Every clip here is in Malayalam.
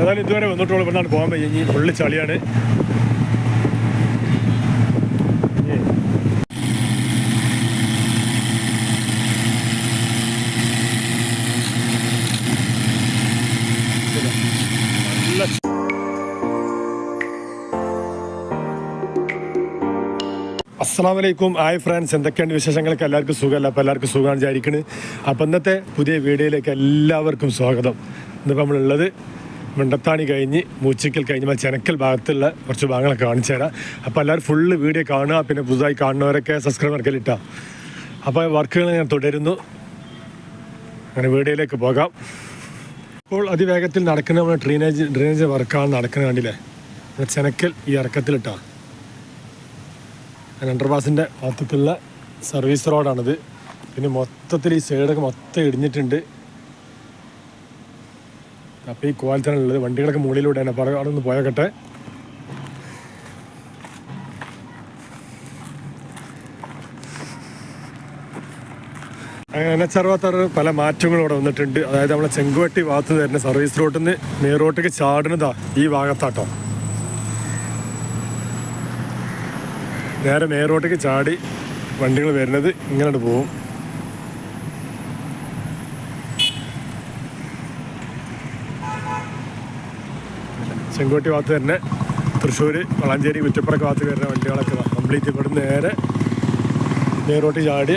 ഏതായാലും ഇതുവരെ വന്നിട്ടുള്ളൂ. ഇവിടുന്നാണ് പോകാൻ പറ്റും ഇനി പുള്ളി ചളിയാണ്. ഏ. നല്ല അസ്സാം വലൈക്കും ഹായ് ഫ്രണ്ട്സ്. എന്തൊക്കെയാണ് വിശേഷങ്ങളൊക്കെ? എല്ലാവർക്കും സുഖമല്ല? അപ്പോൾ എല്ലാവർക്കും സുഖമാണ് വിചാരിക്കുന്നത് അപ്പോൾ ഇന്നത്തെ പുതിയ വീഡിയോയിലേക്ക് എല്ലാവർക്കും സ്വാഗതം. ഇന്നിപ്പോൾ നമ്മളുള്ളത് മിണ്ടത്താണി കഴിഞ്ഞ് മൂച്ചിക്കൽ കഴിഞ്ഞ് ചെനക്കൽ ഭാഗത്തുള്ള കുറച്ച് ഭാഗങ്ങളൊക്കെ കാണിച്ചു തരാം. അപ്പോൾ എല്ലാവരും ഫുള്ള് വീഡിയോ കാണുക പിന്നെ പുതുതായി കാണുന്നവരൊക്കെ സബ്സ്ക്രൈബ് ഇറക്കലിട്ടാ അപ്പോൾ വർക്കുകൾ ഞാൻ തുടരുന്നു. അങ്ങനെ വീഡിയോയിലേക്ക് പോകാം. ഇപ്പോൾ അതിവേഗത്തിൽ നടക്കുന്ന നമ്മുടെ ഡ്രെയിനേജ് ഡ്രെയിനേജ് വർക്കാണ് നടക്കുന്നത് കണ്ടില്ലേ? നമ്മുടെ ചെനക്കൽ ഈ ഇറക്കത്തിലിട്ടാ അണ്ടർപാസിന്റെ മൊത്തത്തിലുള്ള സർവീസ് റോഡാണിത് പിന്നെ മൊത്തത്തിൽ ഈ സൈഡൊക്കെ മൊത്തം ഇടിഞ്ഞിട്ടുണ്ട്. അപ്പോൾ ഈ കോലത്തിനുള്ളത് വണ്ടികളൊക്കെ മുകളിലൂടെയാണ്. അപ്പോൾ അവിടെ ഒന്ന് പോയോക്കട്ടെ. അങ്ങനെ ചെറുപത്താറ് പല മാറ്റങ്ങളും ഇവിടെ വന്നിട്ടുണ്ട്. അതായത് നമ്മളെ ചെങ്കുവട്ടി ഭാഗത്ത് നിന്ന് വരുന്ന സർവീസ് റോട്ടിൽ നിന്ന് മേറോട്ടേക്ക് ചാടുന്നതാ ഈ ഭാഗത്താട്ടോ. നേരെ മേറോട്ടേക്ക് ചാടി വണ്ടികൾ വരുന്നത് ഇങ്ങനോട്ട് പോവും. ചെങ്കോട്ടി ഭാഗത്ത് തന്നെ തൃശ്ശൂർ വളാഞ്ചേരി കുറ്റപ്പുറക്ക് ഭാഗത്ത് വരുന്ന വണ്ടികളൊക്കെ കംപ്ലീറ്റ് ഇവിടെ നേരെ നേരോട്ട് ചാടി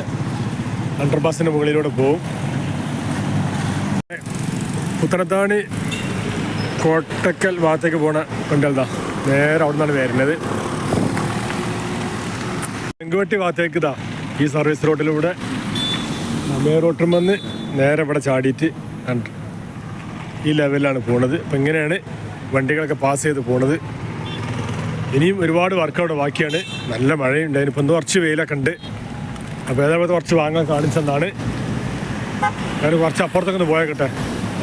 അണ്ടർപാസിന്റെ മുകളിലൂടെ പോവും. പുത്തനത്താണി കോട്ടക്കൽ ഭാഗത്തേക്ക് പോണ വണ്ടികളതാ നേരെ അവിടെ നിന്നാണ് വരുന്നത്. ചെങ്കുവട്ടി ഭാഗത്തേക്ക് ഇതാ ഈ സർവീസ് റോഡിലൂടെ മേ റോട്ടിൽ വന്ന് നേരെ ഇവിടെ ചാടിയിട്ട് ഈ ലെവലിലാണ് പോണത്. അപ്പം ഇങ്ങനെയാണ് വണ്ടികളൊക്കെ പാസ് ചെയ്ത് പോണത്. ഇനിയും ഒരുപാട് വർക്ക് അവിടെ ബാക്കിയാണ്. നല്ല മഴയുണ്ട് അതിനിപ്പോൾ ഒന്ന് കുറച്ച് വെയിലൊക്കെ ഉണ്ട്. അപ്പോൾ ഏതാപോലത്തെ കുറച്ച് വാങ്ങാൻ കാണിച്ചെന്നാണ് ഞാൻ കുറച്ച് അപ്പുറത്തൊക്കെ ഒന്ന് പോയേക്കട്ടെ.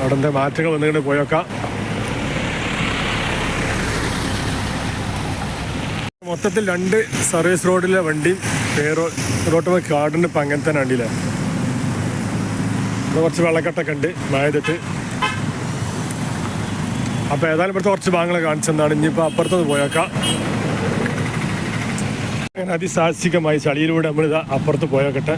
അവിടെ എന്താ മാറ്റങ്ങൾ വന്നിങ്ങനെ പോയേക്കാം. മൊത്തത്തിൽ രണ്ട് സർവീസ് റോഡിലെ വണ്ടിയും പേരോ റോട്ട് കാടിന് ഇപ്പം അങ്ങനെ തന്നെ വണ്ടിയിലാണ് കുറച്ച് വെള്ളക്കെട്ടൊക്കെ ഉണ്ട്. മഴയത്തിട്ട് അപ്പോൾ ഏതായാലും ഇവിടുത്തെ കുറച്ച് ഭാഗങ്ങൾ കാണിച്ചെന്നാണ് ഇനിയിപ്പോൾ അപ്പുറത്തത് പോയേക്കാം. അതിസാഹസികമായി ചളിയിലൂടെ നമ്മളിത് അപ്പുറത്ത് പോയേക്കട്ടെ.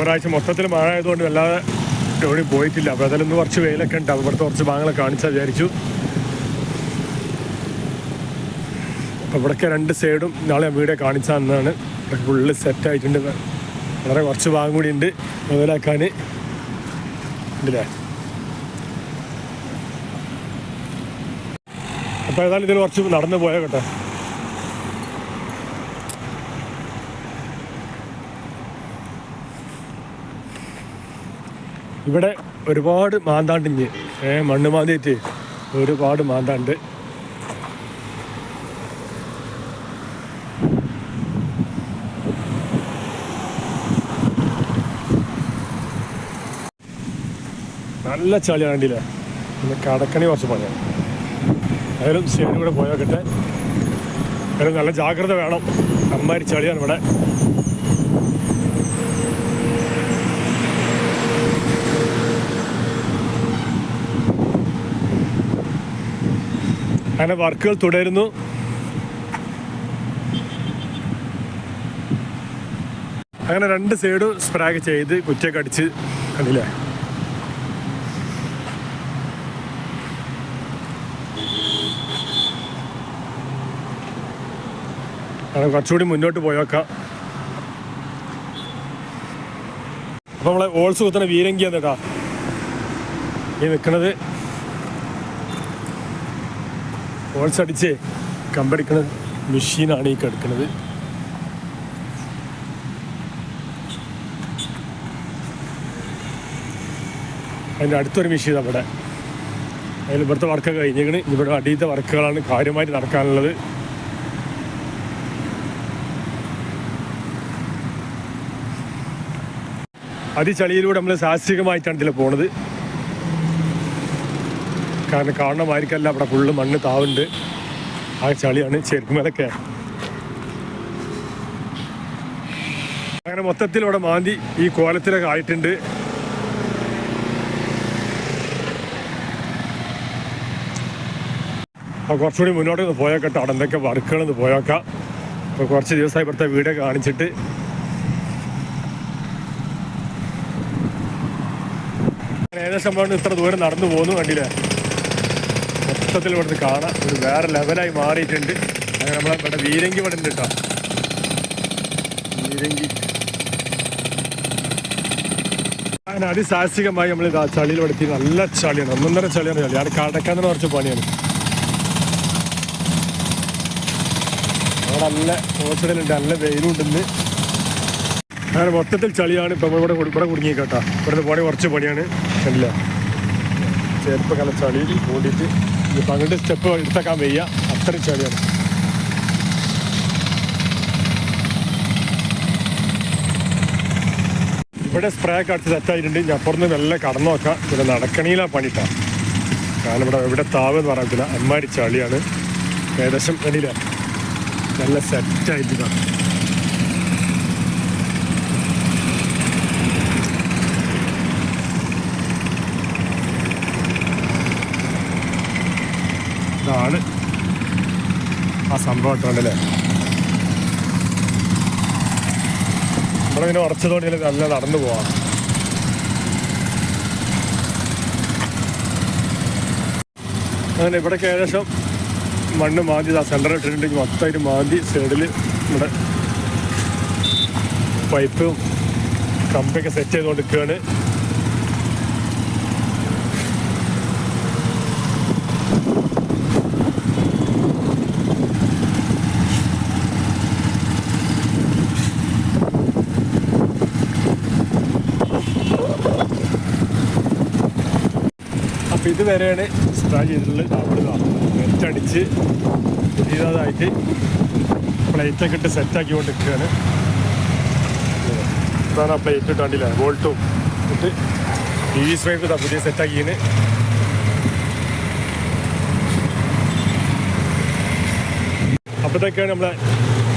ഒരാഴ്ച മൊത്തത്തിൽ മഴ ആയതുകൊണ്ട് വല്ലാതെ എവിടെയും പോയിട്ടില്ല. അപ്പോൾ അതിലൊന്ന് കുറച്ച് വെയിലൊക്കെ ഉണ്ട്. അപ്പോൾ കുറച്ച് ഭാഗങ്ങൾ കാണിച്ചാൽ വിചാരിച്ചു. അപ്പോൾ ഇവിടൊക്കെ രണ്ട് സൈഡും നാളെ വീടെ എന്നാണ് ഇവിടെ ഫുള്ള് സെറ്റ് ആയിട്ടുണ്ട്. വളരെ കുറച്ച് ഭാഗം കൂടി ഉണ്ട്. മുതലാക്കാൻ. ഉണ്ടല്ലേ അപ്പോൾ ഏതായാലും ഇതിൽ കുറച്ച് നടന്നു പോയാൽ കേട്ടോ. ഇവിടെ ഒരുപാട് മാന്താണ്ടിഞ്ഞ്. മണ്ണ് മാന്തിയിട്ട് ഒരുപാട് മാന്താണ്ട്. നല്ല ചളിയാണ് വണ്ടിയിലെ. പിന്നെ കടക്കണി കുറച്ച് പണിയാണ് ഏതായാലും ശരി കൂടെ പോയോക്കട്ടെ ഏതായാലും നല്ല ജാഗ്രത വേണം. അമ്മാരി ചളിയാണ് ഇവിടെ. അങ്ങനെ വർക്കുകൾ തുടരുന്നു. അങ്ങനെ രണ്ട് സൈഡും സ്പ്രാഗ് ചെയ്ത് കുറ്റൊക്കെ അടിച്ച് കണ്ടില്ലേ? അങ്ങനെ കുറച്ചുകൂടി മുന്നോട്ട് പോയേക്കാം. അപ്പോൾ നമ്മളെ ഓൾസ് വീരങ്കി വീരങ്കിയാണ് കേട്ടോ ഈ നിൽക്കണത് ഓൾസ് അടിച്ച് കമ്പടിക്കണ മെഷീനാണ് ഈ കിടക്കുന്നത് അതിന്റെ അടുത്തൊരു മെഷീൻ അവിടെ അതിൽ ഇവിടുത്തെ വർക്കൊക്കെ കഴിഞ്ഞേക്കണ് ഇവിടെ അടിയത്തെ വർക്കുകളാണ് കാര്യമായിട്ട് നടക്കാനുള്ളത്. അതിചളിയിലൂടെ നമ്മൾ സാഹസികമായിട്ടാണ് ഇതിൽ പോണത്. കാരണം കാണണമായിരിക്കല്ല അവിടെ ഫുള്ള് മണ്ണ് താവുണ്ട്. ആ ചളിയാണ് ചെരുക്കുമലൊക്കെ അങ്ങനെ മൊത്തത്തിൽ ഇവിടെ മാന്തി ഈ കോലത്തിലൊക്കെ ആയിട്ടുണ്ട്. അപ്പോൾ കുറച്ചുകൂടി മുന്നോട്ട് പോയേക്കട്ടോ അവിടെ എന്തൊക്കെ വർക്കുകളൊന്ന് പോയേക്കാം അപ്പോൾ കുറച്ച് ദിവസമായി ഇവിടുത്തെ വീടൊക്കെ കാണിച്ചിട്ട് ഏകദേശം നമ്മൾ ഇത്ര ദൂരം നടന്നു പോകുന്നു കണ്ടില്ലേ? മൊത്തത്തിൽ ഇവിടുന്ന് കാണാം. ഒരു വേറെ ലെവലായി മാറിയിട്ടുണ്ട്. അങ്ങനെ നമ്മളെ ഇവിടെ വീരങ്കി ഇവിടെ ഉണ്ട് കേട്ടോ. വീരങ്കി. അങ്ങനെ അതിസാഹസികമായി നമ്മൾ ഇതാ ചളിയിൽ പെടുത്തി നല്ല ചളിയാണ്. ഒന്നൊന്നര ചളിയാണ് ചളി. അത് കടക്കാൻ തന്നെ കുറച്ച് പണിയാണ്. അവിടെ നല്ല ഹോസ്പിറ്റലുണ്ട് നല്ല വെയിലുണ്ടെന്ന്. അങ്ങനെ മൊത്തത്തിൽ ചളിയാണ് ഇപ്പം ഇവിടെ ഇവിടെ കുടുങ്ങി കേട്ടോ. ഇവിടുന്ന് പോണേ കുറച്ച് പണിയാണ്. കണ്ടില്ല ചെറുപ്പ കല ചളിയിൽ കൂടിയിട്ട് ഇപ്പം അങ്ങോട്ട് സ്റ്റെപ്പ് എടുത്തേക്കാൻ വയ്യ. അത്രയും ചളിയാണ്. ഇവിടെ സ്പ്രേ ഒക്കെ അടിച്ച് സെറ്റായിട്ടുണ്ട് ഞാൻ അപ്പുറത്ത് നല്ല കടന്നു നോക്കാം. ഇവിടെ നടക്കണീല പണിട്ടാ കാരണം ഇവിടെ ഇവിടെ താവ് എന്ന് പറയത്തില്ല അമ്മാരി ചളിയാണ്. ഏകദേശം പണിയിലാണ് നല്ല സെറ്റായിട്ടാണ് ഇതാണ് ആ സംഭവം ഇട്ടുണ്ടല്ലേ നമ്മളിങ്ങനെ ഉറച്ചതുകൊണ്ട് നല്ല നടന്നു പോവാം. അങ്ങനെ ഇവിടേക്ക് ഏകദേശം മണ്ണ് മാന്തി ആ സെന്റർ ഇട്ടിട്ടുണ്ടെങ്കിൽ മൊത്തമായിട്ട് മാന്തി സൈഡിൽ ഇവിടെ പൈപ്പും കമ്പൊക്കെ സെറ്റ് ചെയ്തുകൊണ്ട് നിൽക്കുകയാണ്. ഇതുവരെയാണ് സ്പ്രേ ചെയ്തിട്ടുള്ളത് അവിടുന്ന് നെറ്റടിച്ച് പുതിയതായിട്ട് പ്ലേറ്റൊക്കെ ഇട്ട് സെറ്റാക്കി കൊണ്ട് നിൽക്കുകയാണ് ഇതാണ് ആ പ്ലേറ്റ് ഇട്ടാണ്ടില്ല? വോൾട്ടും ഇട്ട് ടി വി ഇതാ പുതിയ സെറ്റാക്കിയാണ് അപ്പോഴത്തേക്കാണ് നമ്മളെ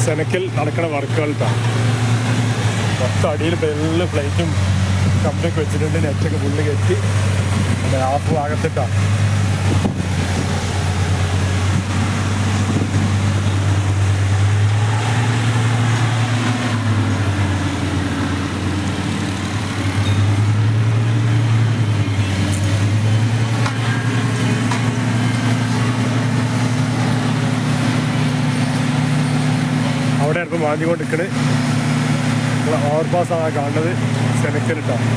സെനക്കിൽ നടക്കുന്ന വർക്കുകളിട്ടാണ് ഇട്ടാ മൊത്തം അടിയിൽ വെള്ള പ്ലേറ്റും കമ്പൊക്കെ വെച്ചിട്ടുണ്ട്. നെറ്റൊക്കെ പുള്ളി കെട്ടി. പിന്നെ ഹാഫ് ഭാഗത്തിട്ടാ അവിടെ ഇപ്പം മാന്തിക്കൊണ്ട് നിൽക്കണ് ഓവർപാസ് ആണ് കാണുന്നത്. സെനക്കലിട്ടാണ്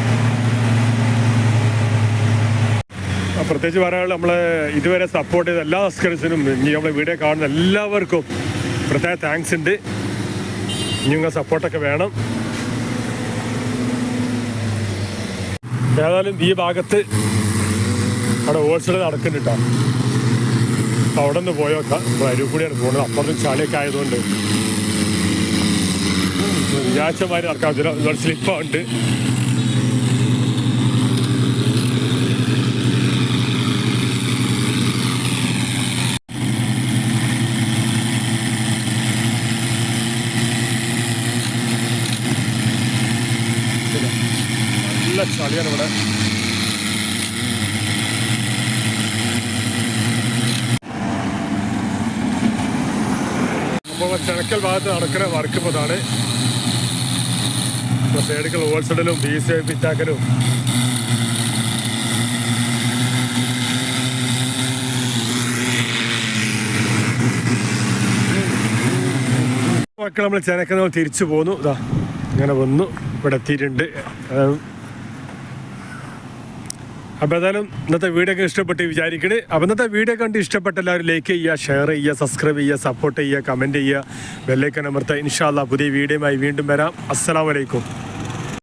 ആ, പ്രത്യേകിച്ച് പറയാനുള്ള നമ്മളെ ഇതുവരെ സപ്പോർട്ട് ചെയ്ത എല്ലാ സബ്സ്ക്രൈബേഴ്സിനും ഇനി നമ്മളെ വീഡിയോ കാണുന്ന എല്ലാവർക്കും പ്രത്യേക താങ്ക്സ് ഉണ്ട്. നിങ്ങൾ സപ്പോർട്ടൊക്കെ വേണം. ഏതായാലും ഈ ഭാഗത്ത് അവിടെ ഹോൾസെയിൽ നടക്കുന്നുണ്ട് അപ്പം അവിടെ നിന്ന് ഇപ്പോൾ അരുവ് കൂടിയാണ് പോകുന്നത്. അപ്പുറത്ത് ചളിയൊക്കെ ആയതുകൊണ്ട്. വിചാരിച്ചമാതിരി നടക്കാൻ ചില സ്ലിപ്പുണ്ട് ചളിയാണ് ഇവിടെ. അപ്പോൾ ഭാഗത്ത് നടക്കുന്ന വർക്ക് ഇപ്പോൾ അതാണ് ഇപ്പോൾ സൈഡിക്കൽ ഹോൾസെയിലും ബി സി ഐ പിറ്റാക്കലും. മക്കൾ നമ്മൾ ചെനക്ക നമ്മൾ തിരിച്ചു പോന്നു. ഇതാ ഇങ്ങനെ വന്നു. ഇവിടെ എത്തിയിട്ടുണ്ട്. അപ്പോൾ ഏതായാലും ഇന്നത്തെ വീഡിയോ ഒക്കെ ഇഷ്ടപ്പെട്ട് വിചാരിക്കണേ. അപ്പോൾ ഇന്നത്തെ വീഡിയോ കണ്ട് ഇഷ്ടപ്പെട്ട എല്ലാവരും ലൈക്ക് ചെയ്യുക ഷെയർ ചെയ്യുക സബ്സ്ക്രൈബ് ചെയ്യുക സപ്പോർട്ട് ചെയ്യുക കമന്റ് ചെയ്യുക ബെല്ലൈക്കൻ അമർത്തുക. ഇൻഷാല്ല പുതിയ വീഡിയോയുമായി വീണ്ടും വരാം. അസ്സലാമലൈക്കും